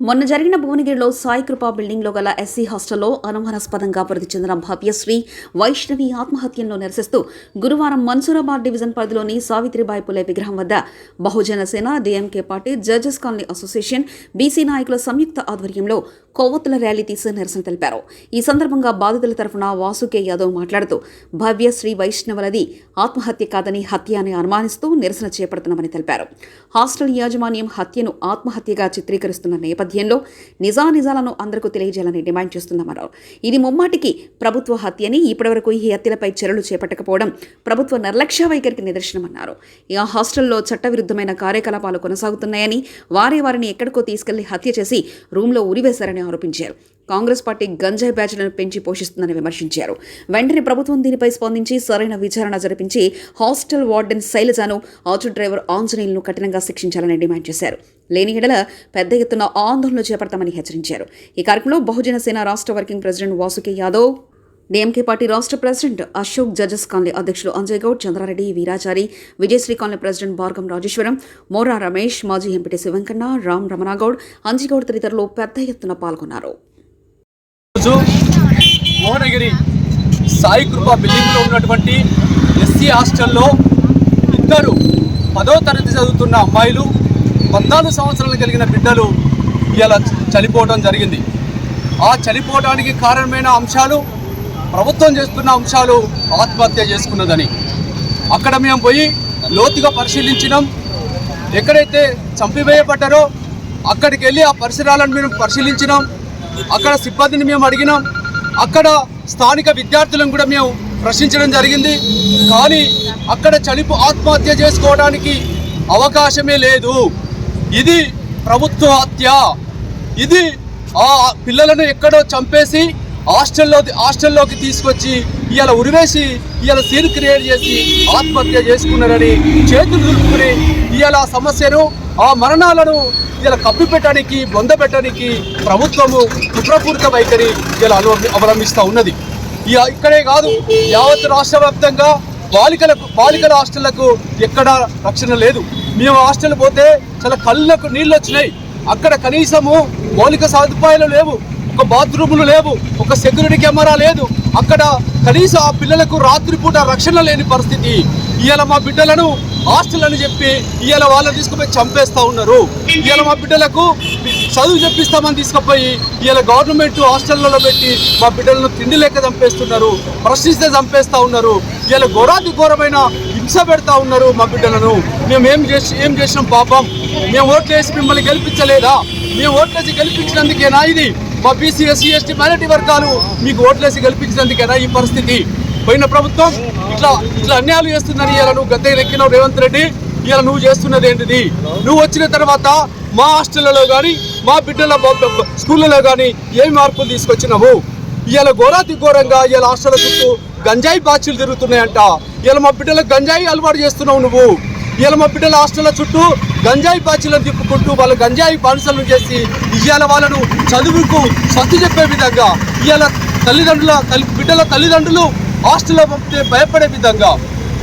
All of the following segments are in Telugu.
మొన్న జరిగిన భువనగిరిలో సాయి కృపా బిల్డింగ్లో గల ఎస్సీ హాస్టల్లో అనుమానాస్పదంగా మృతి చెందిన భవ్యశ్రీ వైష్ణవి ఆత్మహత్యలను నిరసిస్తూ గురువారం మన్సూరాబాద్ డివిజన్ పరిధిలోని సావిత్రిబాయి పులే విగ్రహం వద్ద Bahujan Sena DMK party judges colony association BC నాయకుల సంయుక్త ఆధ్వర్యంలో కొవ్వొత్తుల ర్యాలీ తీసి నిరసన తెలిపారు. ఈ సందర్భంగా బాధితుల తరఫున వాసుకే యాదవ్ మాట్లాడుతూ భవ్య శ్రీ వైష్ణవులది ఆత్మహత్య కాదని హత్య అని అనుమానిస్తూ నిరసన చేపడుతున్నామని తెలిపారు. హాస్టల్ యాజమాన్యం హత్యను ఆత్మహత్యగా చిత్రీకరిస్తున్న నేపథ్యంలో నిజానిజాలను అందరికీ తెలియజేయాలని డిమాండ్ చేస్తున్నామన్నారు. ఇది ముమ్మాటికి ప్రభుత్వ హత్యని ఇప్పటివరకు ఈ హత్యలపై చర్యలు చేపట్టకపోవడం ప్రభుత్వ నిర్లక్ష్య వైఖరికి నిదర్శనమన్నారు. ఈ హాస్టల్లో చట్టవిరుద్ధమైన కార్యకలాపాలు కొనసాగుతున్నాయని వారే వారిని ఎక్కడికో తీసుకెళ్ళి హత్య చేసి రూమ్లో ఉరివేశారని ఆరోపించారు. కాంగ్రెస్ పార్టీ గంజాయి బ్యాచ్లను పెంచి పోషిస్తుందని విమర్శించారు. వెంటనే ప్రభుత్వం దీనిపై స్పందించి సరైన విచారణ జరిపించి హాస్టల్ వార్డెన్ శైలజాను ఆటో డ్రైవర్ ఆంజనేయులను కఠినంగా శిక్షించాలని డిమాండ్ చేశారు. లేని ఎడల పెద్ద ఎత్తున ఆందోళనలు చేపడతామని హెచ్చరించారు. ఈ కార్యక్రమంలో బహుజన సేన రాష్ట్ర working president Vasuke Yadav DMK party రాష్ట్ర ప్రెసిడెంట్ అశోక్ జజస్ కాన్లీ అధ్యక్షులు అంజయ్ గౌడ్ చంద్రారెడ్డి వీరాచారి విజయశ్రీ కాన్లీ ప్రెసిడెంట్ భార్గం రాజేశ్వరం మోరా రమేష్ మాజీ ఎంపీటీ శివంకన్న రామ్ రమణాగౌడ్ అంజిగౌడ్ తదితరులు పెద్ద ఎత్తున పాల్గొన్నారు. రోజు సాయి కృప బిల్డింగ్లో ఉన్నటువంటి ఎస్సీ హాస్టల్లో ఇద్దరు పదో తరగతి చదువుతున్న అమ్మాయిలు పద్నాలుగు సంవత్సరాలు కలిగిన బిడ్డలు ఇలా చనిపోవడం జరిగింది. ఆ చనిపోవడానికి కారణమైన అంశాలు ప్రభుత్వం చేస్తున్న అంశాలు ఆత్మహత్య చేసుకున్నదని. అక్కడ మేము పోయి లోతుగా పరిశీలించినాం. ఎక్కడైతే చంపివేయబడ్డారో అక్కడికి వెళ్ళి ఆ పరిసరాలను మేము పరిశీలించినాం. అక్కడ సిబ్బందిని మేము అడిగినాం. అక్కడ స్థానిక విద్యార్థులను కూడా మేము ప్రశ్నించడం జరిగింది. కానీ అక్కడ చనిపో ఆత్మహత్య చేసుకోవడానికి అవకాశమే లేదు. ఇది ప్రభుత్వ హత్య. ఇది ఆ పిల్లలను ఎక్కడో చంపేసి హాస్టల్లో హాస్టల్లోకి తీసుకొచ్చి ఇవాళ ఉరివేసి ఇవాళ సీన్ క్రియేట్ చేసి ఆత్మహత్య చేసుకున్నారని చేతులు దులుపుకుని ఇవాళ ఆ సమస్యను ఆ మరణాలను ఇలా కప్పిపెట్టడానికి బొందపెట్టడానికి ప్రభుత్వము కుట్రపూరిత వైఖరి ఇలా అవలంబిస్తూ ఉన్నది. ఇక ఇక్కడే కాదు యావత్ రాష్ట్ర వ్యాప్తంగా బాలికలకు బాలికల హాస్టళ్ళకు ఎక్కడ రక్షణ లేదు. మేము హాస్టల్ పోతే చాలా కళ్ళకు నీళ్ళు వచ్చినాయి. అక్కడ కనీసము మౌలిక సదుపాయాలు లేవు. ఒక బాత్రూములు లేవు ఒక సెక్యూరిటీ కెమెరా లేదు. అక్కడ కనీసం ఆ పిల్లలకు రాత్రిపూట రక్షణ లేని పరిస్థితి. ఇవాళ మా బిడ్డలను హాస్టల్ అని చెప్పి ఇవాళ వాళ్ళని తీసుకుపోయి చంపేస్తా ఉన్నారు. ఇవాళ మా బిడ్డలకు చదువు చెప్పిస్తామని తీసుకుపోయి ఇవాళ గవర్నమెంట్ హాస్టళ్ళలో పెట్టి మా బిడ్డలను తిండి లేక చంపేస్తున్నారు ప్రశ్నిస్తే చంపేస్తా ఉన్నారు. ఇవాళ ఘోరాతి ఘోరమైన హింస పెడతా ఉన్నారు మా బిడ్డలను. మేము ఏం చేసి ఏం చేసినాం పాపం? మేము ఓట్లేసి మిమ్మల్ని గెలిపించలేదా? మేము ఓట్లేసి గెలిపించినందుకేనా ఇది? మా బీసీ ఎస్సీ ఎస్టీ మైనార్టీ వర్గాలు మీకు ఓట్లేసి గెలిపించినందుకేనా ఈ పరిస్థితి? పోయిన ప్రభుత్వం ఇట్లా ఇట్లా అన్యాయాలు చేస్తుందని ఇలా నువ్వు గద్దె ఎక్కినావు రేవంత్ రెడ్డి. ఇలా నువ్వు చేస్తున్నది ఏంటిది? నువ్వు వచ్చిన తర్వాత మా హాస్టళ్ళలో కానీ మా బిడ్డల స్కూళ్ళలో కానీ ఏం మార్పులు తీసుకొచ్చినావు? ఇవాళ ఘోరాతి ఘోరంగా ఇవాళ హాస్టల్ చుట్టూ గంజాయి బాచీలు తిరుగుతున్నాయంట. ఇవాళ మా బిడ్డలకు గంజాయి అలవాటు చేస్తున్నావు నువ్వు. ఇవాళ మా బిడ్డల హాస్టల్ చుట్టూ గంజాయి పాచీలను తిప్పుకుంటూ వాళ్ళు గంజాయి బానిసలను చేసి ఇవాళ వాళ్ళను చదువుకు సత్తు చెప్పే విధంగా ఇవాళ తల్లిదండ్రుల తల్లి బిడ్డల తల్లిదండ్రులు హాస్టల్లో పంపితే భయపడే విధంగా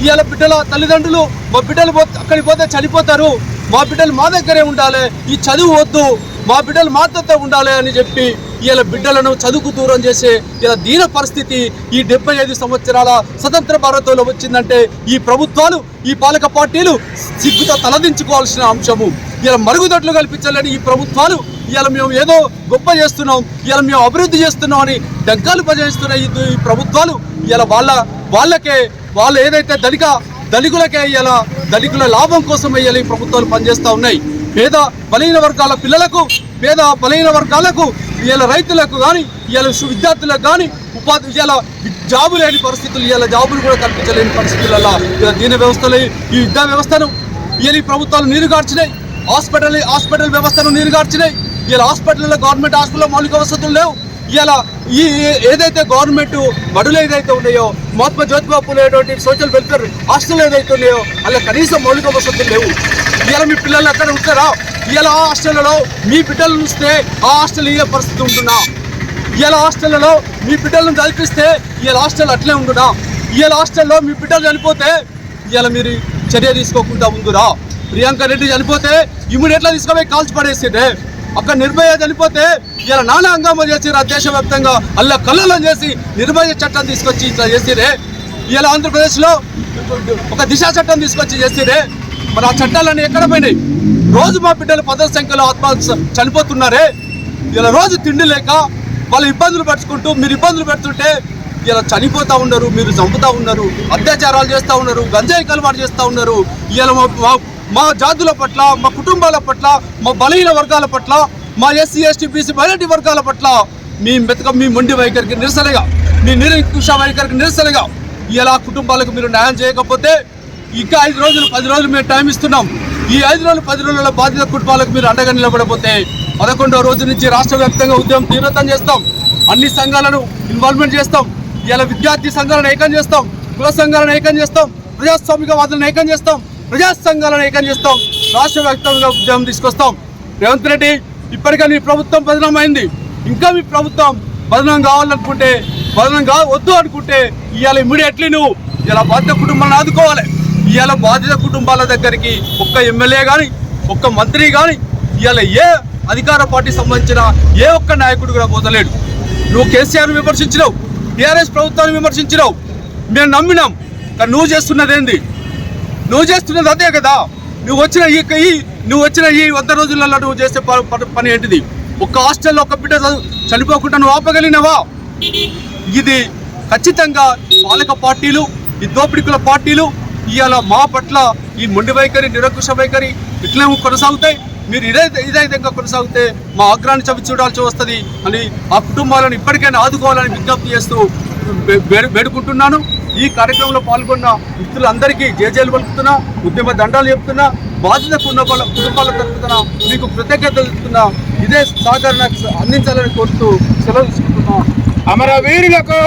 ఇవాళ బిడ్డల తల్లిదండ్రులు మా బిడ్డలు పోతే అక్కడికి పోతే చనిపోతారు. మా బిడ్డలు మా దగ్గరే ఉండాలి. ఈ చదువు వద్దు. మా బిడ్డలు మాతో ఉండాలి అని చెప్పి ఇలా బిడ్డలను చదువుకు దూరం చేసే ఇలా దీన పరిస్థితి ఈ డెబ్బై ఐదు సంవత్సరాల స్వతంత్ర భారతంలో వచ్చిందంటే ఈ ప్రభుత్వాలు ఈ పాలక పార్టీలు సిగ్గుతో తలదించుకోవాల్సిన అంశము. ఇలా మరుగుదొడ్లు కల్పించాలని ఈ ప్రభుత్వాలు ఇవాళ మేము ఏదో గొప్ప చేస్తున్నాం ఇవాళ మేము అభివృద్ధి చేస్తున్నాం అని డంకాలు పజేస్తున్న ఈ ప్రభుత్వాలు. ఇలా వాళ్ళ వాళ్ళకే వాళ్ళు ఏదైతే ధనిక ధనికులకే ఇవాళ ధనికుల లాభం కోసం ఇవాళ ఈ ప్రభుత్వాలు పనిచేస్తూ ఉన్నాయి. పేద బలహీన వర్గాల పిల్లలకు పేద బలహీన వర్గాలకు ఇలా రైతులకు కానీ ఇలా విద్యార్థులకు కానీ ఉపాధి ఇలా జాబు లేని పరిస్థితులు ఇలా జాబులు కూడా కల్పించలేని పరిస్థితులలో ఇలా దీని వ్యవస్థలు ఈ విద్యా వ్యవస్థను ఇలా ఈ ప్రభుత్వాలు నీరుగార్చినాయి. హాస్పిటల్ హాస్పిటల్ వ్యవస్థను నీరుగార్చినాయి. ఇలా హాస్పిటల్లో గవర్నమెంట్ హాస్పిటల్లో మౌలిక వసతులు లేవు. ఇలా ఈ ఈ- ఏదైతే గవర్నమెంట్ బడులు ఏదైతే ఉన్నాయో మహాత్మా జ్యోతిబా పూలేటువంటి సోషల్ వెల్ఫేర్ హాస్టల్ ఏదైతే ఉన్నాయో అలా కనీసం మౌలిక వసతులు లేవు. ఇలా మీ పిల్లలు అక్కడ ఉంటారా? ఇలా హాస్టళ్ళలో మీ బిడ్డలను ఉంచితే ఆ హాస్టల్ ఇయ్యే పరిస్థితి ఉంటున్నా. ఇలా హాస్టళ్ళలో మీ బిడ్డలను చదివిస్తే ఇలా హాస్టల్ అట్లే ఉండునా? ఇలా హాస్టల్లో మీ బిడ్డలు చనిపోతే ఇలా మీరు చర్య తీసుకోకుండా ఉందిరా ప్రియాంక రెడ్డి చనిపోతే ఇమీడియట్గా తీసుకుపోయి కాల్చి పడేసిండే. అక్కడ నిర్భయ చనిపోతే ఇలా నానా హంగామా చేసిరా దేశవ్యాప్తంగా. అల్ల కళ్ళలో చేసి నిర్భయ చట్టం తీసుకొచ్చి ఇట్లా చేసిరే ఇలా ఆంధ్రప్రదేశ్లో ఒక దిశా చట్టం తీసుకొచ్చి చేసిరే మరి ఆ చట్టాలన్నీ ఎక్కడ పోయినాయి? రోజు మా బిడ్డలు పదవ సంఖ్యలో ఆత్మహత్య చనిపోతున్నారే ఇలా రోజు తిండి లేక వాళ్ళు ఇబ్బందులు పట్టుకుంటూ మీరు ఇబ్బందులు పెడుతుంటే ఇలా చనిపోతూ ఉన్నారు మీరు చంపుతా ఉన్నారు అత్యాచారాలు చేస్తూ ఉన్నారు గంజాయి కలవాటు చేస్తూ ఉన్నారు. ఇలా మా మా- మా జాతుల పట్ల మా కుటుంబాల పట్ల మా బలహీన వర్గాల పట్ల మా ఎస్సీ ఎస్టీ బీసీ మైనార్టీ వర్గాల పట్ల మీ మెతక మీ మొండి వైఖరికి నిరసనగా మీ నిరంకుశ వైఖరికి నిరసనగా ఇలా కుటుంబాలకు మీరు న్యాయం చేయకపోతే ఇంకా ఐదు రోజులు పది రోజులు మేము టైం ఇస్తున్నాం. ఈ ఐదు రోజులు పది రోజుల బాధిత కుటుంబాలకు మీరు అండగా నిలబడకపోతే పదకొండవ రోజు నుంచి రాష్ట్ర వ్యాప్తంగా ఉద్యమం తీవ్రతం చేస్తాం. అన్ని సంఘాలను ఇన్వాల్వ్మెంట్ చేస్తాం. ఇలా విద్యార్థి సంఘాలను ఏకం చేస్తాం. కుల సంఘాలను ఏకం చేస్తాం. ప్రజాస్వామికవాదులను ఏకం చేస్తాం. ప్రజా సంఘాలను ఏకం చేస్తాం. రాష్ట్ర వ్యాప్తంగా ఉద్యమం తీసుకొస్తాం. రేవంత్ రెడ్డి ఇప్పటికే నీ ప్రభుత్వం బదనమైంది ఇంకా మీ ప్రభుత్వం బదనం కావాలనుకుంటే బదనం కావద్దు అనుకుంటే ఇవాళ ఇమ్మీడియట్లీ నువ్వు ఇలా బాధ్యత కుటుంబాలను ఆదుకోవాలి. ఇవాళ బాధిత కుటుంబాల దగ్గరికి ఒక్క ఎమ్మెల్యే కానీ ఒక్క మంత్రి కానీ ఇవాళ ఏ అధికార పార్టీ సంబంధించిన ఏ ఒక్క నాయకుడు కూడా పోతలేడు. నువ్వు కేసీఆర్ విమర్శించినావు టీఆర్ఎస్ ప్రభుత్వాన్ని విమర్శించినావు. మేము నమ్మినాం కానీ నువ్వు చేస్తున్నది ఏంది? నువ్వు చేస్తున్నది అదే కదా. నువ్వు వచ్చిన ఈ నువ్వు వచ్చిన ఈ వంద రోజులలో నువ్వు చేసే ప- ప- పని ఏంటిది? ఒక్క హాస్టల్లో ఒక బిడ్డ చనిపోకుండా నువ్వు ఆపగలిగినవా? ఇది ఖచ్చితంగా పాలక పార్టీలు ఈ దోపిడికుల పార్టీలు ఇవాళ మా పట్ల ఈ మొండి వైఖరి నిరంకుశ వైఖరి ఇట్లే కొనసాగుతాయి మీరు ఇదే ఇదే విధంగా కొనసాగితే మా ఆగ్రహాన్ని చవి చూడాల్సి వస్తుంది అని ఆ కుటుంబాలను ఇప్పటికైనా ఆదుకోవాలని విజ్ఞప్తి చేస్తూ వేడుకుంటున్నాను. ఈ కార్యక్రమంలో పాల్గొన్న మిత్రులందరికీ జేజేలు పలుకుతున్నా ఉద్యమ దండాలు చెప్తున్నా బాధ్యత ఉన్న వాళ్ళ కుటుంబాల తరపున మీకు కృతజ్ఞతలు చెప్తున్నా ఇదే సహకారం అందించాలని కోరుతూ సెలవు తీసుకుంటున్నా. అమరవీరులకు!